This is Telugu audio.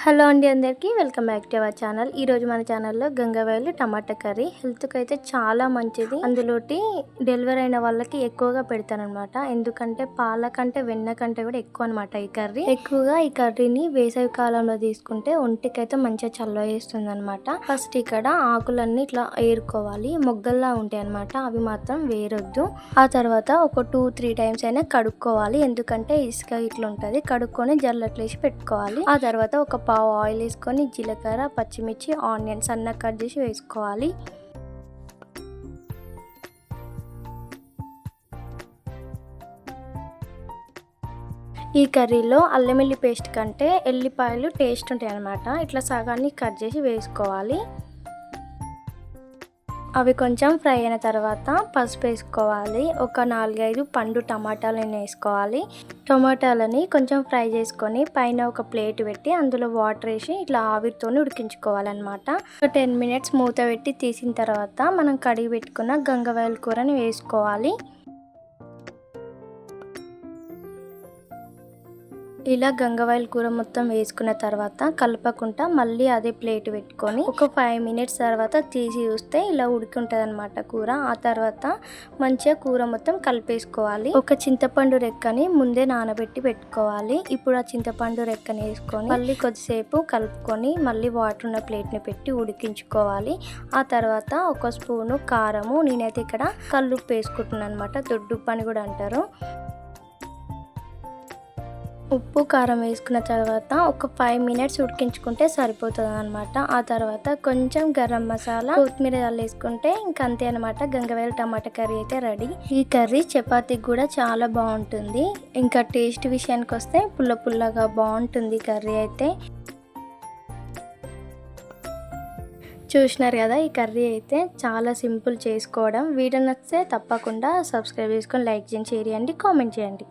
హలో అండి అందరికీ welcome back to our channel. ఈ రోజు మన ఛానల్లో గంగవాయలు టమాటా కర్రీ. హెల్త్కి అయితే చాలా మంచిది. అందులోటి డెలివరీ అయిన వాళ్ళకి ఎక్కువగా పెడతానమాట ఎందుకంటే పాల కంటే వెన్న కంటే కూడా ఎక్కువ అనమాట ఈ కర్రీ. ఎక్కువగా ఈ కర్రీని వేసవి కాలంలో తీసుకుంటే ఒంటికైతే మంచిగా చల్ల వేస్తుంది అనమాట ఫస్ట్ ఇక్కడ ఆకులన్నీ ఇట్లా ఏరుకోవాలి. మొగ్గల్లా ఉంటాయి అనమాట అవి మాత్రం వేరొద్దు. ఆ తర్వాత ఒక టూ త్రీ టైమ్స్ అయినా కడుక్కోవాలి. ఎందుకంటే ఇసుక ఇట్లా ఉంటుంది. కడుక్కొని జల్లట్లేసి పెట్టుకోవాలి. ఆ తర్వాత ఒక పావు ఆయిల్ వేసుకొని జీలకర్ర పచ్చిమిర్చి ఆనియన్ సన్నగా కట్ చేసి వేసుకోవాలి. ఈ కర్రీలో అల్లం వెల్లి పేస్ట్ కంటే ఎల్లిపాయలు టేస్ట్ ఉంటాయి అన్నమాట ఇట్లా సగాన్ని కట్ చేసి వేసుకోవాలి. అవి కొంచెం ఫ్రై అయిన తర్వాత పసుపు వేసుకోవాలి. ఒక నాలుగైదు పండు టమాటాలను వేసుకోవాలి. టమాటాలని కొంచెం ఫ్రై చేసుకొని పైన ఒక ప్లేట్ పెట్టి అందులో వాటర్ వేసి ఇట్లా ఆవిరితో ఉడికించుకోవాలన్నమాట. ఒక టెన్ మినిట్స్ మూత పెట్టి తీసిన తర్వాత మనం కడిగి పెట్టుకున్న గంగవాయల కూరని వేసుకోవాలి. ఇలా గంగవాయిల కూర మొత్తం వేసుకున్న తర్వాత కలపకుండా మళ్ళీ అదే ప్లేట్ పెట్టుకొని ఒక ఫైవ్ మినిట్స్ తర్వాత తీసి చూస్తే ఇలా ఉడికి ఉంటుంది అనమాట కూర. ఆ తర్వాత మంచిగా కూర మొత్తం కలిపేసుకోవాలి. ఒక చింతపండు రెక్కని ముందే నానబెట్టి పెట్టుకోవాలి. ఇప్పుడు ఆ చింతపండు రెక్కని వేసుకొని మళ్ళీ కొద్దిసేపు కలుపుకొని మళ్ళీ వాటర్ ఉన్న ప్లేట్ని పెట్టి ఉడికించుకోవాలి. ఆ తర్వాత ఒక స్పూను కారము నేనైతే ఇక్కడ కల్లుప్పు వేసుకుంటున్నాను అనమాట దొడ్డుప్పు అని కూడా అంటారు. ఉప్పు కారం వేసుకున్న తర్వాత ఒక ఫైవ్ మినిట్స్ ఉడికించుకుంటే సరిపోతుంది అనమాట ఆ తర్వాత కొంచెం గరం మసాలా కొత్తిమీర వేసుకుంటే ఇంకా అంతే అనమాట గంగవేల టమాటా కర్రీ అయితే రెడీ. ఈ కర్రీ చపాతీకి కూడా చాలా బాగుంటుంది. ఇంకా టేస్ట్ విషయానికి వస్తే పుల్ల పుల్లగా బాగుంటుంది కర్రీ అయితే. చూసినారు కదా ఈ కర్రీ అయితే చాలా సింపుల్ చేసుకోవడం. వీడియో నచ్చితే తప్పకుండా సబ్స్క్రైబ్ చేసుకొని లైక్ చేయండి షేర్ చేయండి కామెంట్ చేయండి.